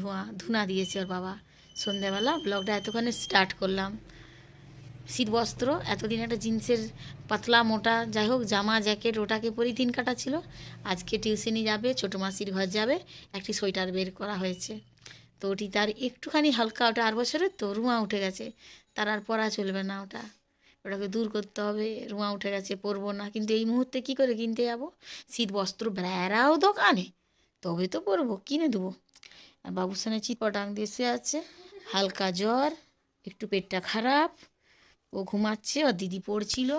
ধোঁয়া, ধুনা দিয়েছে ওর বাবা। সন্ধ্যাবেলা ব্লগটা এতক্ষণে স্টার্ট করলাম। শীত বস্ত্র, এতদিন একটা জিন্সের পাতলা মোটা, যাই হোক, জামা, জ্যাকেট, ওটাকে পরেই দিন কাটাচ্ছিল আজকে টিউশনি যাবে, ছোটো মাসির ঘর যাবে, একটি সোয়েটার বের করা হয়েছে। তো ওটি তার একটুখানি হালকা, ওটা আর বছরের, তো রুয়া উঠে গেছে। তার আর পরা চলবে না ওটা। ওটাকে দূর করতে হবে রুয়া উঠে গেছে, পরবো না। কিন্তু এই মুহূর্তে কি করে কিনতে যাব? শীত বস্ত্র বেড়াও দোকানে, তবে তো পরবো, কিনে দেবো। আর বাবুর সঙ্গে চিৎপটাং দিয়ে শুয়ে আছে। হালকা জ্বর, একটু পেটটা খারাপ। ও ঘুমাচ্ছে আর দিদি পড়ছিল।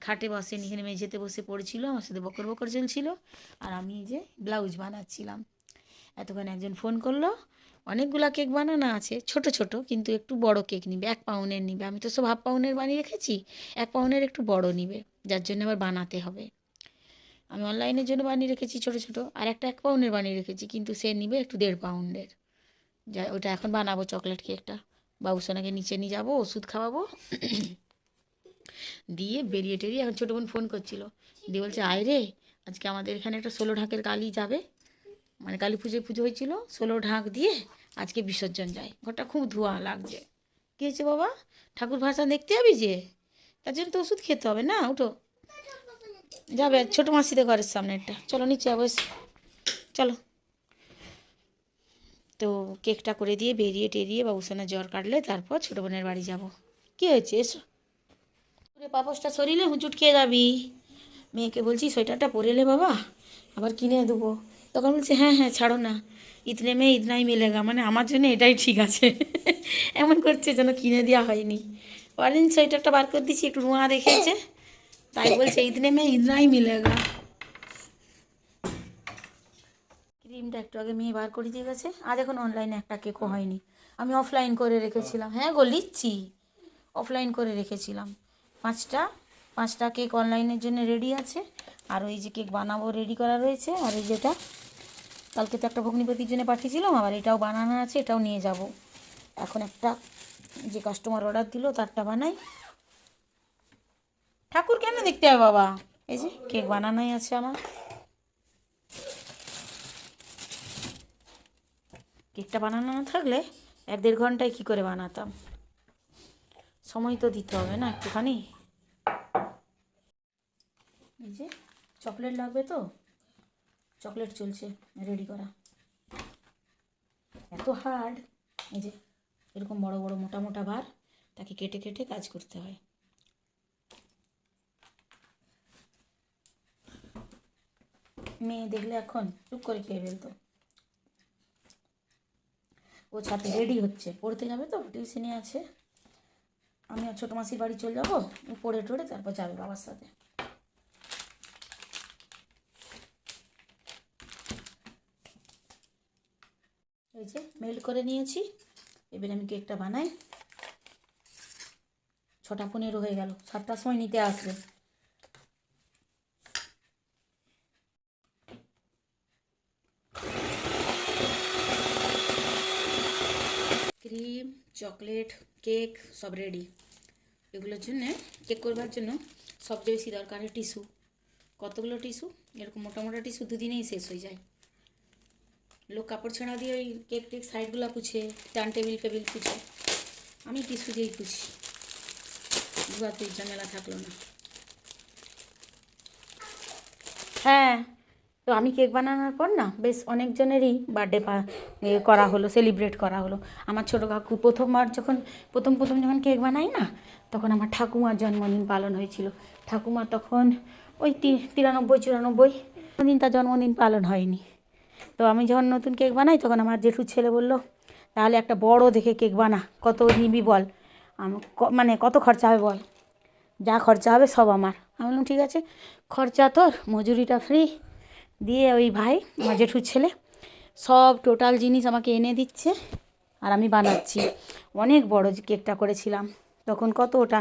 খাটে বসে এখানে মেঝেতে বসে পড়ছিল, আমার সাথে বকর বকর চলছিল। আর আমি যে ব্লাউজ বানাচ্ছিলাম। এতক্ষণ একজন ফোন করল, অনেকগুলা কেক বানানো আছে, ছোট ছোট, কিন্তু একটু বড় কেক নিবে, এক পাউনের নিবে। আমি তো সব হাফ পাউনের বানিয়ে রেখেছি, এক পাউনের একটু বড় নিবে, যার জন্য আবার বানাতে হবে। আমি অনলাইনের জন্য বানিয়ে রেখেছি ছোট ছোট। আর একটা এক পাউন্ডের বানিয়ে রেখেছি, কিন্তু সে নিবে একটু দেড় পাউন্ডের। যা ওটা এখন বানাবো চকলেট কেকটা। বাবুসোনাকে নিচে নিয়ে যাব, ওষুধ খাওয়াবো। দিয়ে বেরিয়ে টেরিয়ে এখন ছোটো বোন ফোন করছিল। দিয়ে বলছে, আয় রে, আজকে আমাদের এখানে একটা ষোলো ঢাকের কালী যাবে। মানে কালী পুজোয় পুজো হয়েছিল, ষোলো ঢাক দিয়ে আজকে বিসর্জন যায়। ঘরটা খুব ধোঁয়া লাগছে। কী হয়েছে বাবা? ঠাকুর ভাষা দেখতে যাবি যে? তার জন্য তো ওষুধ খেতে হবে না, উঠো। যাবে, ছোটো মাসিদের ঘরের সামনেরটা চলো, নিচে যাব চলো। তো কেকটা করে দিয়ে বেরিয়ে টেরিয়ে বাবুসোনা জ্বর কাটলে তারপর ছোটো বোনের বাড়ি যাব। কী হয়েছে? এসো। ওরে পাপসটা শরীরে হুঁচুট খেয়ে যাবি। মেয়েকে বলছি, সোয়েটারটা পরে এলে বাবা, আবার কিনে দেবো। তখন বলছে হ্যাঁ হ্যাঁ ছাড়ো না। ইতনে মেয়ে ইতনাই মিলেগা। মানে আমার জন্য এটাই ঠিক আছে। এমন করছে যেন কিনে দেওয়া হয়নি। অরেঞ্জ সোয়েটারটা বার করে দিচ্ছি একটু রুয়া দেখেছে। তাই বলছে ইতনে মেয়ে ইতনাই মিলেগা ক্রিমটা একটু আগে মেয়ে বার করে দিয়ে গেছে। আজ এখন অনলাইনে একটা কেকও হয়নি। আমি অফলাইন করে রেখেছিলাম। হ্যাঁ গো লিচ্ছি অফলাইন করে রেখেছিলাম। পাঁচটা পাঁচটা কেক অনলাইনের জন্য রেডি আছে। আর ওই যে কেক বানাবো রেডি করা রয়েছে। আর এই যেটা কালকে তো একটা ভগ্নিপতির জন্য পাঠিয়েছিলাম, আবার এটাও বানানো আছে, এটাও নিয়ে যাব। এখন একটা যে কাস্টমার অর্ডার দিল, তারটা বানাই। ঠাকুর কেন দেখতে হবে বাবা? এই যে কেক বানানোই আছে আমার। কেকটা বানানো না থাকলে এক দেড় ঘন্টায় কী করে বানাতাম? সময় তো দিতে হবে না একটুখানি। এই যে চকলেট লাগবে তো? চকলেট চলছে, রেডি করা। এত হার্ড এই যে এরকম বড় বড় মোটা মোটা বার, তাকে কেটে কেটে কাজ করতে হয়। মেয়ে দেখলে এখন চুপ করে খেয়ে ফেলতো। ও ছাতে রেডি হচ্ছে। পড়তে যাবে তো টিউশনি আছে। আমি আর ছোটো মাসির বাড়ি চলে যাব পড়ে টড়ে তারপর যাবে বাবার সাথে। এই যে মেল্ট করে নিয়েছি। এবার আমি কেকটা বানাই। ছটা পনেরো হয়ে গেল, সাতটার সময় নিতে আসবে ক্রিম চকলেট, কেক, সব রেডি এগুলোর জন্যে কেক করবার জন্য সবচেয়ে বেশি দরকার হয় টিস্যু। কতগুলো টিস্যু? এরকম মোটা মোটা টিস্যু দুদিনেই শেষ হয়ে যায়। লোক কাপড় ছাড়া দিয়ে ওই কেক টেক সাইডগুলো পুছে টান টেবিল ফেবিল পুছে। আমি টিস্যু দিয়েই পুছি। ধোয়াতে ঝামেলা থাকল না। হ্যাঁ। তো আমি কেক বানানোর পর না বেশ অনেকজনেরই বার্থডে করা হলো সেলিব্রেট করা হলো। আমার ছোটো কাকু প্রথমবার যখন, প্রথম প্রথম যখন কেক বানাই না, তখন আমার ঠাকুমার জন্মদিন পালন হয়েছিল। ঠাকুমা তখন ওই তিরানব্বই, চুরানব্বই দিন তার জন্মদিন পালন হয়নি। তো আমি যখন নতুন কেক বানাই, তখন আমার জেঠুর ছেলে বলল, তাহলে একটা বড় দেখে কেক বানা, কত নিবি বল। মানে কত খরচা হবে বল। যা খরচা হবে সব আমার। আমি বললাম, ঠিক আছে, খরচা তোর, মজুরিটা ফ্রি দিয়ে ওই ভাই, আমার জেঠুর ছেলে, সব টোটাল জিনিস আমাকে এনে দিচ্ছে আর আমি বানাচ্ছি। অনেক বড় কেকটা করেছিলাম। তখন কত ওটা?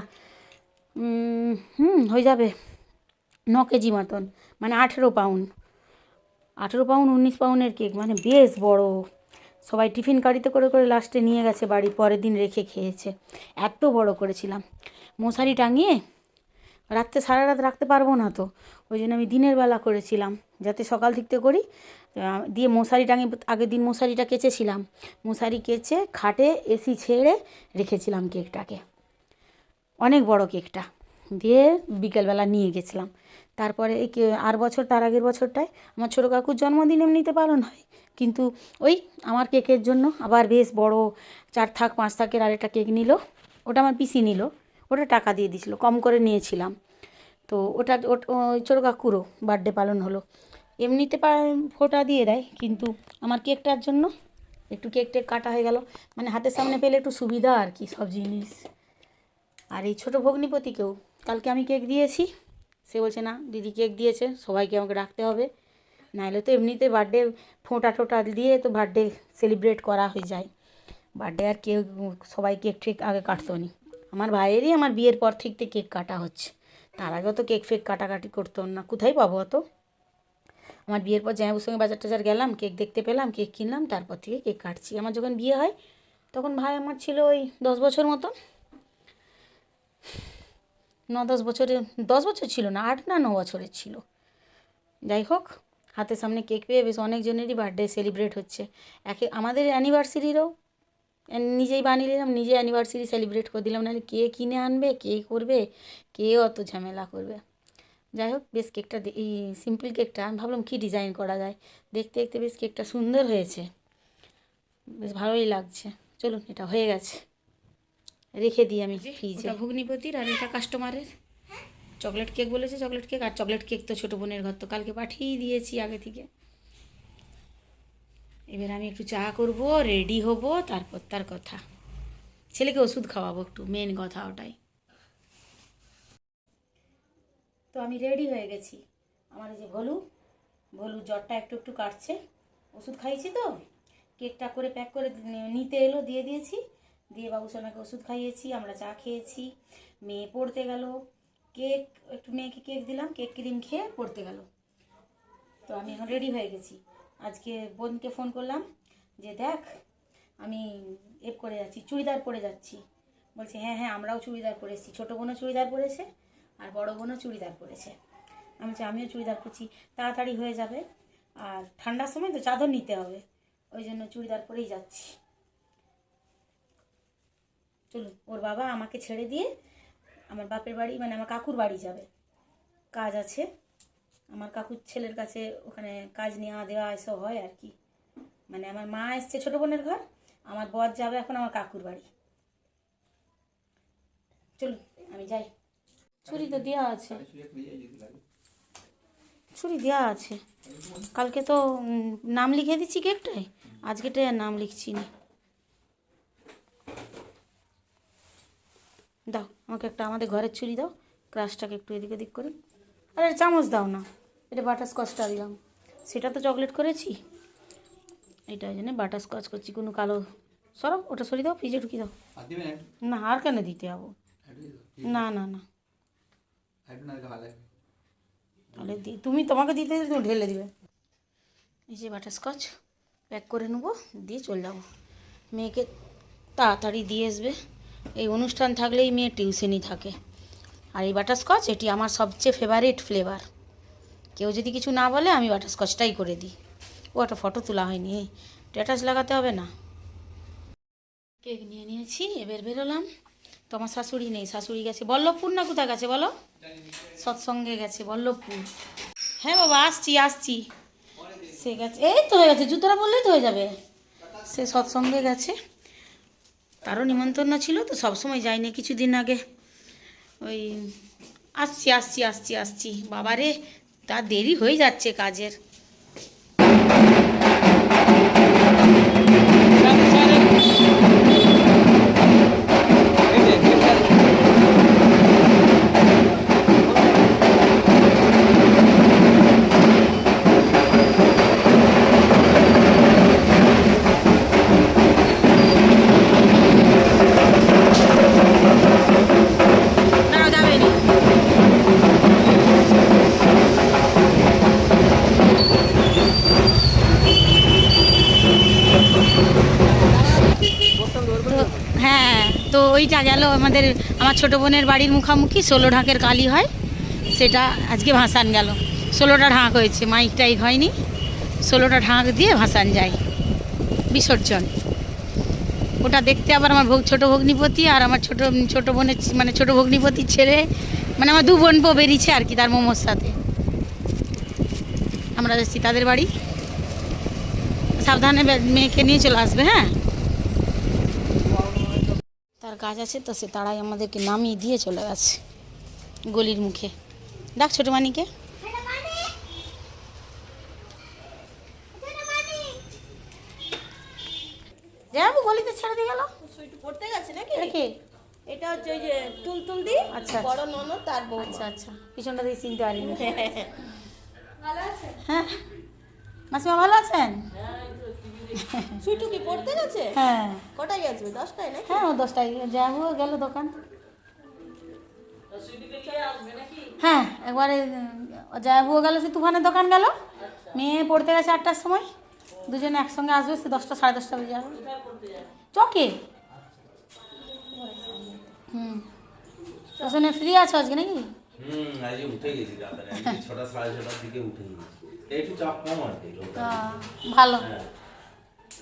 হুম, হয়ে যাবে ন কেজি মতন মানে আঠেরো পাউন্ড আঠেরো পাউন্ড উনিশ পাউন্ডের কেক মানে বেশ বড়। সবাই টিফিন গাড়িতে করে করে লাস্টে নিয়ে গেছে বাড়ি, পরের দিন রেখে খেয়েছে। এত বড় করেছিলাম। মশারি টাঙিয়ে রাত্রে সারা রাত রাখতে পারব না তো। ওই জন্য আমি দিনের বেলা করেছিলাম, যাতে সকাল দিকতে করি। দিয়ে মশারি টাঙিয়ে আগের দিন মশারিটা কেচেছিলাম। মশারি কেচে খাটে এসি ছেড়ে রেখেছিলাম কেকটাকে। অনেক বড় কেকটা। দিয়ে বিকেলবেলা নিয়ে গেছিলাম। তারপরে এই আর বছর, তার আগের বছরটায় আমার ছোটো কাকুর জন্মদিন এমনিতে পালন হয়। কিন্তু ওই আমার কেকের জন্য আবার বেশ বড় চার থাক, পাঁচ থাকের আরেকটা কেক নিল। ওটা আমার পিসি নিল। ওটা টাকা দিয়ে দিয়েছিল, কম করে নিয়েছিলাম। তো ওটা ছোটো কাকুরও বার্থডে পালন হলো। এমনিতে ফোঁটা দিয়ে দেয়, কিন্তু আমার কেকটার জন্য একটু কেক টেক কাটা হয়ে গেল। মানে হাতের সামনে পেলে একটু সুবিধা আর কি, সব জিনিস। আর এই ছোটো ভগ্নিপতিকেও কালকে আমি কেক দিয়েছি। সে বলছে, না, দিদি কেক দিয়েছে, সবাইকে আমাকে রাখতে হবে। নাহলে তো এমনিতে বার্থডে ফোঁটা টোটা দিয়ে তো বার্থডে সেলিব্রেট করা হয়ে যায়। বার্থডে আর কেউ, সবাই কেক ঠেক আগে কাটতো নি। আমার ভাইয়েরই আমার বিয়ের পর থেকে কেক কাটা হচ্ছে। তার আগেও তো কেক ফেক কাটাকাটি করতো না, কোথায় পাবো অত? আমার বিয়ের পর জামাইবুর সঙ্গে বাজার টাজার গেলাম, কেক দেখতে পেলাম, কেক কিনলাম, তারপর থেকে কেক কাটছি। আমার যখন বিয়ে হয়, তখন ভাই আমার ছিল ওই দশ বছর মতো। ন, দশ বছরের, দশ বছর ছিল না, আট না ন বছরের ছিল। যাই হোক, হাতের সামনে কেক পেয়ে বেশ অনেকজনেরই বার্থডে সেলিব্রেট হচ্ছে। একে, আমাদের অ্যানিভার্সারিরও নিজেই বানিয়ে নিলাম নিজে অ্যানিভার্সারি সেলিব্রেট করে দিলাম। নাহলে কে কিনে আনবে কে করবে কে অত ঝামেলা করবে? যাই হোক বেশ কেকটা এই সিম্পল কেকটা আমি ভাবলাম কী ডিজাইন করা যায়? দেখতে দেখতে বেশ কেকটা সুন্দর হয়েছে। বেশ ভালোই লাগছে। চলুন এটা হয়ে গেছে। রেখে দিই আমি ফ্রিজে ভগ্নিপতির আর এটা কাস্টমারের চকলেট কেক বলেছে চকলেট কেক আর চকলেট কেক তো ছোটো বোনের ঘর তো কালকে পাঠিয়ে দিয়েছি আগে থেকে। এবার আমি একটু চা করব রেডি হব, তারপর তার কথা। ছেলেকে ওষুধ খাওয়াবো একটু মেন কথা ওটাই। তো আমি রেডি হয়ে গেছি। আমার যে ভলু ভলু জ্বরটা একটু একটু কাটছে। ওষুধ খাইয়েছি তো? কেকটা করে প্যাক করে নিতে এলো, দিয়ে দিয়েছি। দিয়ে বাবুসোনাকে ওষুধ খাইয়েছি, আমরা চা খেয়েছি। মেয়ে পড়তে গেল। কেক, একটু মেয়েকে কেক দিলাম, কেক ক্রিম খেয়ে পড়তে গেল। তো আমি এখন রেডি হয়ে গেছি। আজকে বোনকে ফোন করলাম যে দেখ, আমি এ করে যাচ্ছি, চুড়িদার পরে যাচ্ছি। বলছে হ্যাঁ হ্যাঁ আমরাও চুড়িদার পরে এসেছি। ছোটো বোনও চুড়িদার পরেছে আর বড় বোনও চুড়িদার পরেছে আমি বলছি, আমিও চুড়িদার পরছি। তাড়াতাড়ি হয়ে যাবে। আর ঠান্ডার সময় তো চাদর নিতে হবে। ওই জন্য চুড়িদার পরেই যাচ্ছি। চলুন, ওর বাবা আমাকে ছেড়ে দিয়ে আমার বাপের বাড়ি মানে আমার কাকুর বাড়ি যাবে। কাজ আছে। আমার কাকুর ছেলের কাছে ওখানে কাজ নেওয়া দেওয়া এসব হয় আর কি। মানে আমার মা এসছে ছোটো বোনের ঘর, আমার বর যাবে এখন আমার কাকুর বাড়ি। চলুন, আমি যাই। ছুরি তো দেওয়া আছে। ছুরি দেওয়া আছে। কালকে তো নাম লিখে দিচ্ছি কেকটায়? আজকেটায় আর নাম লিখছি না। দাও, আমাকে একটা আমাদের ঘরের ছুরি দাও। ক্রাশটাকে একটু এদিক ওদিক করি। আরে চামচ দাও না। এটা বাটার স্কচটা দিলাম। সেটা তো চকলেট করেছি। এটা ওই জন্য বাটার স্কচ করছি কোনো কালো সরো ওটা সরিয়ে দাও ফ্রিজে ঢুকিয়ে দাও। না আর কেন দিতে যাব। না না না। তাহলে তুমি তোমাকে দিতে দিতে তুমি ঢেলে দিবে। এই যে বাটার স্কচ প্যাক করে নেব দিয়ে চলে যাব। মেয়েকে তাড়াতাড়ি দিয়ে আসবে। এই অনুষ্ঠান থাকলেই মেয়ে টিউশনই থাকে। আর এই বাটারস্কচ এটি আমার সবচেয়ে ফেভারিট ফ্লেভার কেউ যদি কিছু না বলে, আমি বাটারস্কচটাই করে দিই। ও, একটা ফটো তোলা হয়নি, এই স্ট্যাটাস লাগাতে হবে না। কেক নিয়ে নিয়েছি, এবার বেরোলাম। তো আমার শাশুড়ি নেই, শাশুড়ি গেছে। বল্লভপুর না কোথায় গেছে বলো? সৎসঙ্গে গেছে, বল্লভপুর। হ্যাঁ বাবা, আসছি আসছি। সে গেছে, এই তো হয়ে গেছে, জুতোটা বললেই তো হয়ে যাবে। সে সৎসঙ্গে গেছে। তারও নিমন্ত্রণ ছিল, তো সবসময় যায়নি কিছুদিন আগে। ওই আসছি আসছি আসছি আসছি। বাবারে তা দেরি হয়ে যাচ্ছে কাজের। ওইটা গেল, আমাদের, আমার ছোটো বোনের বাড়ির মুখামুখি ষোলো ঢাকের কালি হয়, সেটা আজকে ভাসান গেল। ষোলোটা ঢাক হয়েছে মাইক টাইক হয়নি, ষোলোটা ঢাক দিয়ে ভাসান যায়, বিসর্জন। ওটা দেখতে আবার আমার ভোগ, ছোটো ভগ্নিপতি আর আমার ছোটো ছোটো বোনের মানে ছোটো ভগ্নিপতির ছেলে মানে আমার দু বোন বেরিয়েছে আর কি, তার মোমোর সাথে। আমরা যাচ্ছি তাদের বাড়ি। সাবধানে মেয়েকে নিয়ে চলে আসবে হ্যাঁ? তার কাজ আছে তো সে তারাই আমাদেরকে নামিয়ে দিয়ে চলে গেছে গলির মুখে। ডাক ছোটো মানিকে। যাব গলিতে ছেড়ে দিয়ে গেল। পড়তে গেছে নাকি এটা কে? এটা হচ্ছে ওই যে টুনটুন দি আচ্ছা, বড় ননদ তার বউ। আচ্ছা আচ্ছা। পিছনটা দিয়ে চিনতে পারিনি। হ্যাঁ। মাসিমা ভালো আছেন? সুইটু কি পড়তে গেছে? হ্যাঁ। কটায় আসবে? দশটায় নাকি? হ্যাঁ ও দশটায়। যাব গেল দোকান। হ্যাঁ একবারে যাব গেল সে তুফানের দোকান গেল। মেয়ে পড়তে গেছে আটটার সময়। দুজনে একসঙ্গে আসবে সে দশটা সাড়ে দশটা বেজে যাবে। চকে? হুম। ওখানে ফ্রি আছো আজকে নাকি? হুম আজকে উঠে গেছি তাড়াতাড়ি ছটা সাড়ে ছটার দিকে উঠে গেছি। একটু চাপ কম আর কি ভালো।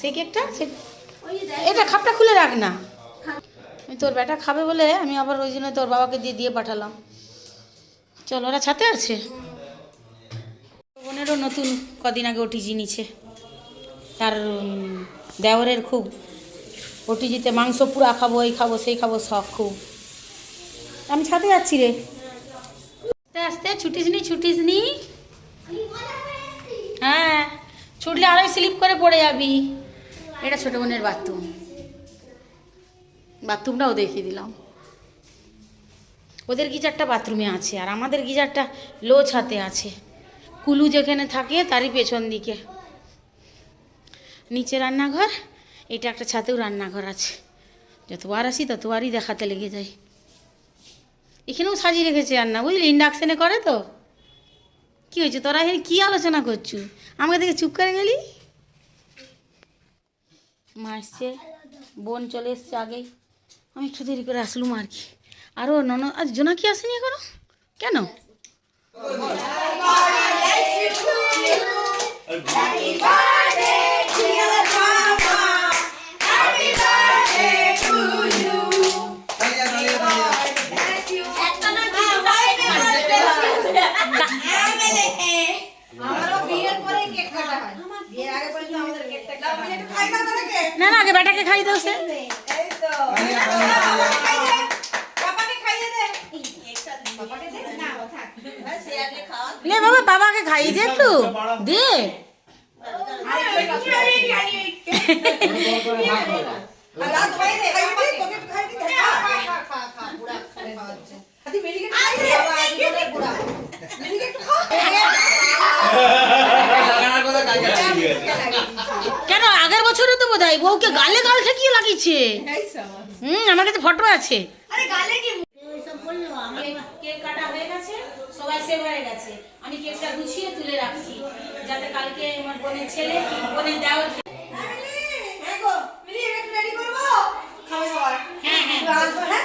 সেই কেকটা? এটা খাপটা খুলে রাখ না। তোর বেটা খাবে বলে আমি আবার ওই জন্য তোর বাবাকে দিয়ে দিয়ে পাঠালাম। চল, ওরা ছাতে আছে। বোনেরও নতুন কদিন আগে ওটিজি নিছে। তার দেওরের খুব ওটিজিতে মাংস পুরা খাব, এই খাব, সেই খাব শখ খুব। আমি ছাদে যাচ্ছি রে। আস্তে আস্তে, ছুটিস নি ছুটিস নি। হ্যাঁ। ছুটলে আরোই স্লিপ করে পড়ে যাবি। এটা ছোটো বোনের বাথরুম। বাথরুমটাও দেখিয়ে দিলাম। ওদের গিজারটা বাথরুমে আছে, আর আমাদের গিজারটা লো ছাতে আছে। কুলু যেখানে থাকে, তারই পেছন দিকে। নিচে রান্নাঘর, এটা একটা ছাতেও রান্নাঘর আছে। যতবার আসি ততবারই দেখাতে লেগে যায়। এখানেও সাজিয়ে রেখেছে রান্না, বুঝলি? ইন্ডাকশানে করে তো। কি হয়েছে? তোরা এখানে কী আলোচনা করছ? আমাকে দেখে চুপ করে গেলি? মারছে। বোন চলে এসছে আগেই আমি একটু দেরি করে আসলুম আর কি। আরও নন আজ জোনাকি আসেনি এখনও? কেন? না না আগে বেটাকে খাই দাও সে। লে বাবা বাবাকে খাইয়ে দে একটু। দে। কেন? আগের বছরে তো বোধ হয় বউকে গালে গাল ঠেকিয়ে লাগিয়েছে। হুম, আমার কাছে ফটো আছে। আমি কেকটা গুছিয়ে তুলে রাখছি যাতে কালকে আমার বোনের ছেলে বোনের দেওয়ার হ্যাঁ হ্যাঁ।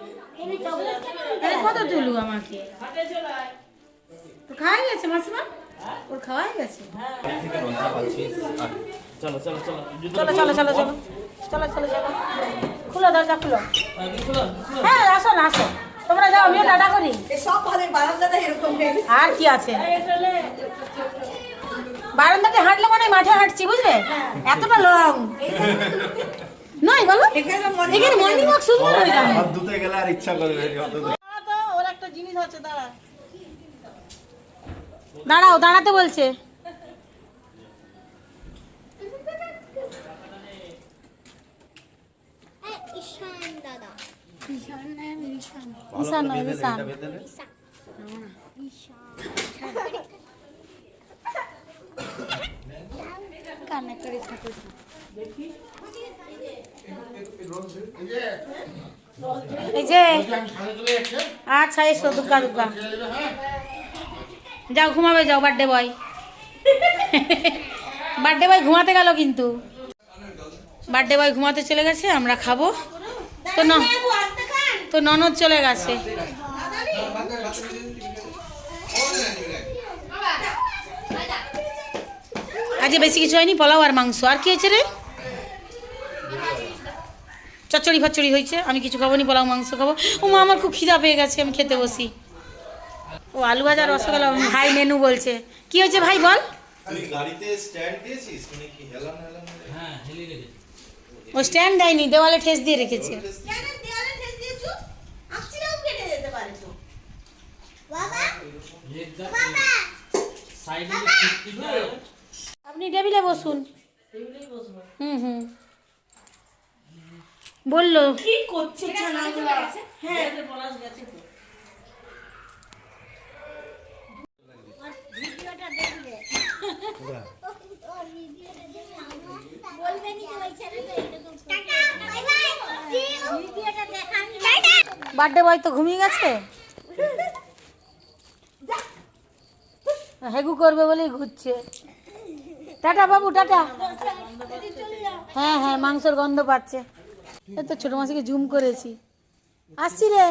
কত তুলু আমাকে? তো খাওয়াই গেছে মাসিমা? ওর খাওয়াই গেছে। চলো চলো চলো চলো চলো চলো চলো চলো চলো চলো। খুলো দরজা খুলো। হ্যাঁ আসো না আসো। তোমরা যাও আমিও টাটা করি। আর কি আছে? বারান্দাতে হাঁটলে মানে মাঠে হাঁটছি বুঝলে? এতটা লং নয় বলো এখানে মর্নিং ওয়াক সুন্দর হয়ে যাবে হাত ধুতে গেলে আর ইচ্ছা করবে তো ওর একটা জিনিস আছে দাঁড়া। দাঁড়াও দাঁড়াতে বলছে। ঈশান দাদা। ঈশান নয় ঈশান। কান্না করিস না করিস না। এই যে। আচ্ছা এসো দুর্গা দুর্গা। যাও, ঘুমাবে, যাও বার্থডে বয় বার্থডে বয় ঘুমাতে গেল কিন্তু। বার্থডে বয় ঘুমাতে চলে গেছে, আমরা খাব। তো ন তো ননদ চলে গেছে। আজকে বেশি কিছু হয়নি, পোলাও আর মাংস। আর কি হয়েছে রে? চচ্চড়ি ফচ্চড়ি হয়েছে আমি কিছু খাব নি পোলাও মাংস খাব। ও মা আমার খুব খিদা পেয়ে গেছে আমি খেতে বসি। ও আলু ভাজা রসগোল্লা ভাই মেনু বলছে। কি হয়েছে ভাই বল? মানে হেলান ও স্ট্যান্ড দেয়নি দেওয়ালে ঠেস দিয়ে রেখেছে। কেন দেওয়ালে ঠেস দিয়েছ? আচ্ছিরাও কেটে যেতে পারে তো। বাবা বাবা। আপনি টেবিলে বসুন। হুম হুম। বলল। কি করছে ছানাগুলো হ্যাঁ বার্থডে বয় তো। ঘুমিয়ে গেছে? হেগু করবে বলেই ঘুরছে। টাটা বাবু টাটা। হ্যাঁ হ্যাঁ মাংসের গন্ধ পাচ্ছে। এই তো ছোটো মাসিকে জুম করেছি। আসছি রে।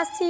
আসছি।